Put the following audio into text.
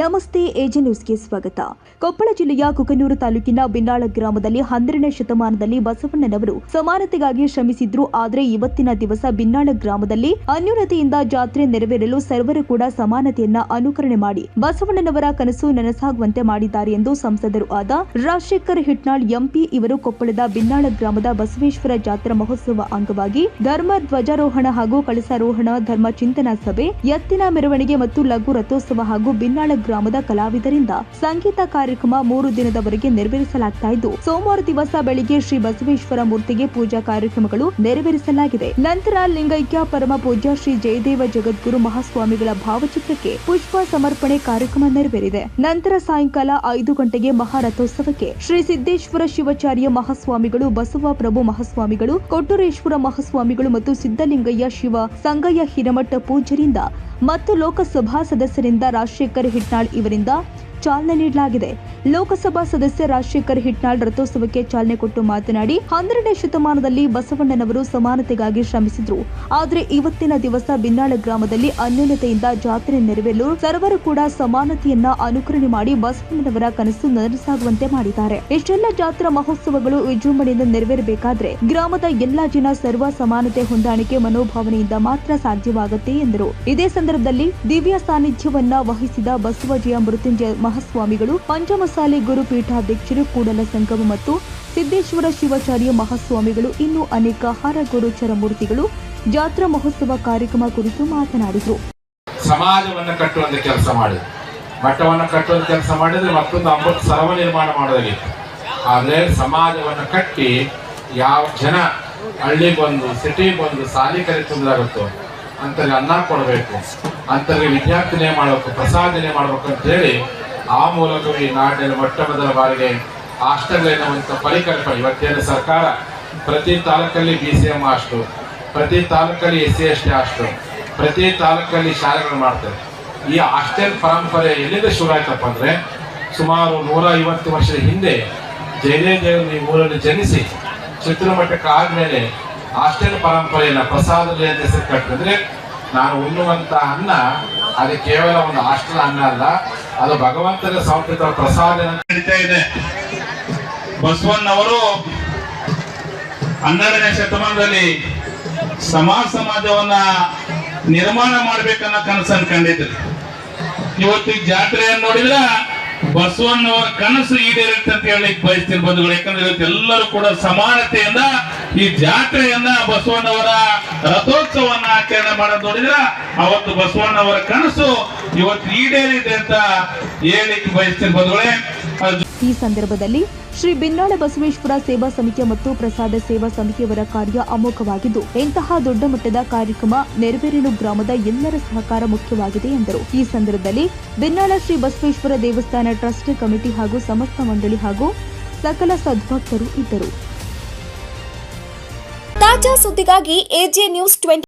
ನಮಸ್ತೆ ಏಜೆ ನ್ಯೂಸ್ಗೆ ಸ್ವಾಗತ. ಕೊಪ್ಪಳ ಜಿಲ್ಲೆಯ ಕುಕನೂರು ತಾಲೂಕಿನ ಬಿನ್ನಾಳ ಗ್ರಾಮದಲ್ಲಿ ಹನ್ನೆರಡನೇ ಶತಮಾನದಲ್ಲಿ ಬಸವಣ್ಣನವರು ಸಮಾನತೆಗಾಗಿ ಶ್ರಮಿಸಿದ್ರು. ಆದರೆ ಇವತ್ತಿನ ದಿವಸ ಬಿನ್ನಾಳ ಗ್ರಾಮದಲ್ಲಿ ಅನ್ಯೂನತೆಯಿಂದ ಜಾತ್ರೆ ನೆರವೇರಲು ಸರ್ವರು ಕೂಡ ಸಮಾನತೆಯನ್ನ ಅನುಕರಣೆ ಮಾಡಿ ಬಸವಣ್ಣನವರ ಕನಸು ನನಸಾಗುವಂತೆ ಮಾಡಿದ್ದಾರೆ ಎಂದು ಸಂಸದರು ಆದ ರಾಜಶೇಖರ್ ಹಿಟ್ನಾಳ್, ಎಂಪಿ ಇವರು ಕೊಪ್ಪಳದ ಬಿನ್ನಾಳ ಗ್ರಾಮದ ಬಸವೇಶ್ವರ ಜಾತ್ರಾ ಮಹೋತ್ಸವ ಅಂಗವಾಗಿ ಧರ್ಮ ಧ್ವಜಾರೋಹಣ ಹಾಗೂ ಕಳಸಾರೋಹಣ, ಧರ್ಮ ಚಿಂತನಾ ಸಭೆ, ಎತ್ತಿನ ಮೆರವಣಿಗೆ ಮತ್ತು ಲಘು ರಥೋತ್ಸವ ಹಾಗೂ ಬಿನ್ನಾಳ ಗ್ರಾಮದ ಕಲಾವಿದರಿಂದ ಸಂಗೀತ ಕಾರ್ಯಕ್ರಮ ಮೂರು ದಿನದವರೆಗೆ ನೆರವೇರಿಸಲಾಗ್ತಾ ಇದ್ದು, ಸೋಮವಾರ ದಿವಸ ಬೆಳಿಗ್ಗೆ ಶ್ರೀ ಬಸವೇಶ್ವರ ಮೂರ್ತಿಗೆ ಪೂಜಾ ಕಾರ್ಯಕ್ರಮಗಳು ನೆರವೇರಿಸಲಾಗಿದೆ. ನಂತರ ಲಿಂಗೈಕ್ಯ, ಪರಮ ಪೂಜ್ಯ ಶ್ರೀ ಜಯದೇವ ಜಗದ್ಗುರು ಮಹಾಸ್ವಾಮಿಗಳ ಭಾವಚಿತ್ರಕ್ಕೆ ಪುಷ್ಪ ಸಮರ್ಪಣೆ ಕಾರ್ಯಕ್ರಮ ನೆರವೇರಿದೆ. ನಂತರ ಸಾಯಂಕಾಲ ಐದು ಗಂಟೆಗೆ ಮಹಾರಥೋತ್ಸವಕ್ಕೆ ಶ್ರೀ ಸಿದ್ದೇಶ್ವರ ಶಿವಾಚಾರ್ಯ ಮಹಾಸ್ವಾಮಿಗಳು, ಬಸವ ಪ್ರಭು ಮಹಾಸ್ವಾಮಿಗಳು, ಕೊಟ್ಟೂರೇಶ್ವರ ಮಹಾಸ್ವಾಮಿಗಳು ಮತ್ತು ಸಿದ್ದಲಿಂಗಯ್ಯ ಶಿವ ಸಂಗಯ್ಯ ಹಿರಮಠ ಪೂಜ್ಯರಿಂದ ಮತ್ತು ಲೋಕಸಭಾ ಸದಸ್ಯರಿಂದ ರಾಜಶೇಖರ್ ಹಿಟ್ನಾಳ್ ಇವರಿಂದ ಚಾಲನೆ ನೀಡಲಾಗಿದೆ. ಲೋಕಸಭಾ ಸದಸ್ಯ ರಾಜಶೇಖರ್ ಹಿಟ್ನಾಳ್ ರಥೋತ್ಸವಕ್ಕೆ ಚಾಲನೆ ಕೊಟ್ಟು ಮಾತನಾಡಿ, ಹನ್ನೆರಡನೇ ಶತಮಾನದಲ್ಲಿ ಬಸವಣ್ಣನವರು ಸಮಾನತೆಗಾಗಿ ಶ್ರಮಿಸಿದ್ರು. ಆದರೆ ಇವತ್ತಿನ ದಿವಸ ಬಿನ್ನಾಳ ಗ್ರಾಮದಲ್ಲಿ ಅನ್ಯೋನ್ಯತೆಯಿಂದ ಜಾತ್ರೆ ನೆರವೇರಲು ಸರ್ವರು ಕೂಡ ಸಮಾನತೆಯನ್ನ ಅನುಕರಣೆ ಮಾಡಿ ಬಸವಣ್ಣನವರ ಕನಸು ನನಸಾಗುವಂತೆ ಮಾಡಿದ್ದಾರೆ. ಇಷ್ಟೆಲ್ಲ ಜಾತ್ರಾ ಮಹೋತ್ಸವಗಳು ವಿಜೃಂಭಣೆಯಿಂದ ನೆರವೇರಬೇಕಾದ್ರೆ ಗ್ರಾಮದ ಎಲ್ಲಾ ಜನ ಸರ್ವ ಸಮಾನತೆ ಹೊಂದಾಣಿಕೆ ಮನೋಭಾವನೆಯಿಂದ ಮಾತ್ರ ಸಾಧ್ಯವಾಗುತ್ತೆ ಎಂದರು. ಇದೇ ಸಂದರ್ಭದಲ್ಲಿ ದಿವ್ಯ ಸಾನ್ನಿಧ್ಯವನ್ನ ವಹಿಸಿದ ಬಸವಜಯ ಮೃತ್ಯುಂಜಯ ಮಹಾಸ್ವಾಮಿಗಳು, ಪಂಚಮಸಾಲಿ ಗುರುಪೀಠಾಧ್ಯಕ್ಷರು ಕೂಡಲ ಸಂಗಮ ಮತ್ತು ಸಿದ್ದೇಶ್ವರ ಶಿವಾಚಾರ್ಯ ಮಹಾಸ್ವಾಮಿಗಳು, ಇನ್ನೂ ಅನೇಕ ಹರ ಗುರುಚರ ಮೂರ್ತಿಗಳು ಜಾತ್ರಾ ಮಹೋತ್ಸವ ಕಾರ್ಯಕ್ರಮ ಕುರಿತು ಮಾತನಾಡಿದರು. ಸಮಾಜವನ್ನು ಕಟ್ಟುವಂತ ಕೆಲಸ ಮಾಡಿದ್ರು. ಮಠವನ್ನು ಕಟ್ಟುವಂತ ಕೆಲಸ ಮಾಡಿದ್ರೆ ಮತ್ತೊಂದು ಅಮೃತ ಸರ್ವ ನಿರ್ಮಾಣ ಮಾಡೋದಾಗಿತ್ತು. ಆದರೆ ಸಮಾಜವನ್ನು ಕಟ್ಟಿ ಯಾವ ಜನ ಹಳ್ಳಿ ಬಂದು ಸಿಟಿ ಬಂದು ಸಾಲಿ ಕಲಿತಂದಾಗುತ್ತೋ ಅಂತಲ್ಲಿ ಅನ್ನ ಕೊಡಬೇಕು ಅಂತಲ್ಲಿ ವಿದ್ಯಾರ್ಥಿನೇ ಮಾಡಬೇಕು ಪ್ರಸಾದನೆ ಮಾಡಬೇಕು ಅಂತ ಹೇಳಿ ಆ ಮೂಲಕ ಈ ನಾಡಿನಲ್ಲಿ ಮೊಟ್ಟ ಮೊದಲ ಬಾರಿಗೆ ಹಾಸ್ಟೆಲ್ ಎನ್ನುವಂಥ ಪರಿಕಲ್ಪನೆ. ಇವತ್ತೇನು ಸರ್ಕಾರ ಪ್ರತಿ ತಾಲೂಕಲ್ಲಿ ಬಿ ಸಿ ಎಂ ಹಾಸ್ಟೆಲ್ ಪ್ರತಿ ತಾಲೂಕಲ್ಲಿ ಎಸ್ ಸಿ ಎಸ್ ಟಿ ಪ್ರತಿ ತಾಲೂಕಲ್ಲಿ ಶಾಲೆಗಳು ಮಾಡ್ತಾರೆ ಈ ಹಾಸ್ಟೆಲ್ ಪರಂಪರೆ ಎಲ್ಲಿಂದ ಶುರು ಆಯ್ತಪ್ಪ ಅಂದ್ರೆ ಸುಮಾರು ನೂರ ಐವತ್ತು ವರ್ಷದ ಹಿಂದೆ ಜಯದೇ ದೇವರು ಈ ಊರನ್ನು ಜನಿಸಿ ಚಿತ್ರಮಟ್ಟಕ್ಕೆ ಆದ್ಮೇಲೆ ಹಾಸ್ಟೆಲ್ ಪರಂಪರೆಯನ್ನ ಪ್ರಸಾದ ಹೆಸರು ಕಟ್ಟಿದ್ರೆ ನಾನು ಉಣ್ಣುವಂತ ಅನ್ನ, ಅದು ಕೇವಲ ಒಂದು ಹಾಸ್ಟೆಲ್ ಅನ್ನ ಅಲ್ಲ ಅದು ಭಗವಂತನ ಸಮರ್ಪಿತ ಪ್ರಸಾದ ನಡೀತಾ ಇದೆ. ಬಸವಣ್ಣವರು ಹನ್ನೆರಡನೇ ಶತಮಾನದಲ್ಲಿ ಸಮಾಜ ಸಮಾಜವನ್ನ ನಿರ್ಮಾಣ ಮಾಡ್ಬೇಕನ್ನೋ ಕನಸನ್ನು ಕಂಡಿದ್ರು ಇವತ್ತು ಜಾತ್ರೆಯನ್ನು ನೋಡಿದ್ರ ಬಸವಣ್ಣವರ ಕನಸು ಈಡೇರುತ್ತೆ ಅಂತ ಹೇಳಿ ಬಯಸ್ತೀನಿ ಬಂಧುಗಳು. ಯಾಕಂದ್ರೆ ಇವತ್ತು ಎಲ್ಲರೂ ಕೂಡ ಸಮಾನತೆಯಿಂದ ಈ ಜಾತ್ರೆಯನ್ನ ಬಸವಣ್ಣವರ ರಥೋತ್ಸವನ್ನ ಆಚರಣೆ ಮಾಡೋದು ನೋಡಿದ್ರ ಅವತ್ತು ಬಸವಣ್ಣವರ ಕನಸು ಇವತ್ತು ಈಡೇರಿದೆ ಅಂತ ಹೇಳಿಕ್ಕೆ ಬಯಸ್ತೀನಿ ಬಂಧುಗಳೇ. ಈ ಸಂದರ್ಭದಲ್ಲಿ ಶ್ರೀ ಬಿನ್ನಾಳ ಬಸವೇಶ್ವರ ಸೇವಾ ಸಮಿತಿ ಮತ್ತು ಪ್ರಸಾದ ಸೇವಾ ಸಮಿತಿಯವರ ಕಾರ್ಯ ಅಮೋಘವಾಗಿದ್ದು, ಇಂತಹ ದೊಡ್ಡ ಮಟ್ಟದ ಕಾರ್ಯಕ್ರಮ ನೆರವೇರಲು ಗ್ರಾಮದ ಎಲ್ಲರ ಸಹಕಾರ ಮುಖ್ಯವಾಗಿದೆ ಎಂದರು. ಈ ಸಂದರ್ಭದಲ್ಲಿ ಬಿನ್ನಾಳ ಶ್ರೀ ಬಸವೇಶ್ವರ ದೇವಸ್ಥಾನ ಟ್ರಸ್ಟ್ ಕಮಿಟಿ ಹಾಗೂ ಸಮಸ್ತ ಮಂಡಳಿ ಹಾಗೂ ಸಕಲ ಸದ್ಭಕ್ತರು ಇದ್ದರು. ತಾಜಾ ಸುದ್ದಿಗಾಗಿ ಎಜೆ ನ್ಯೂಸ್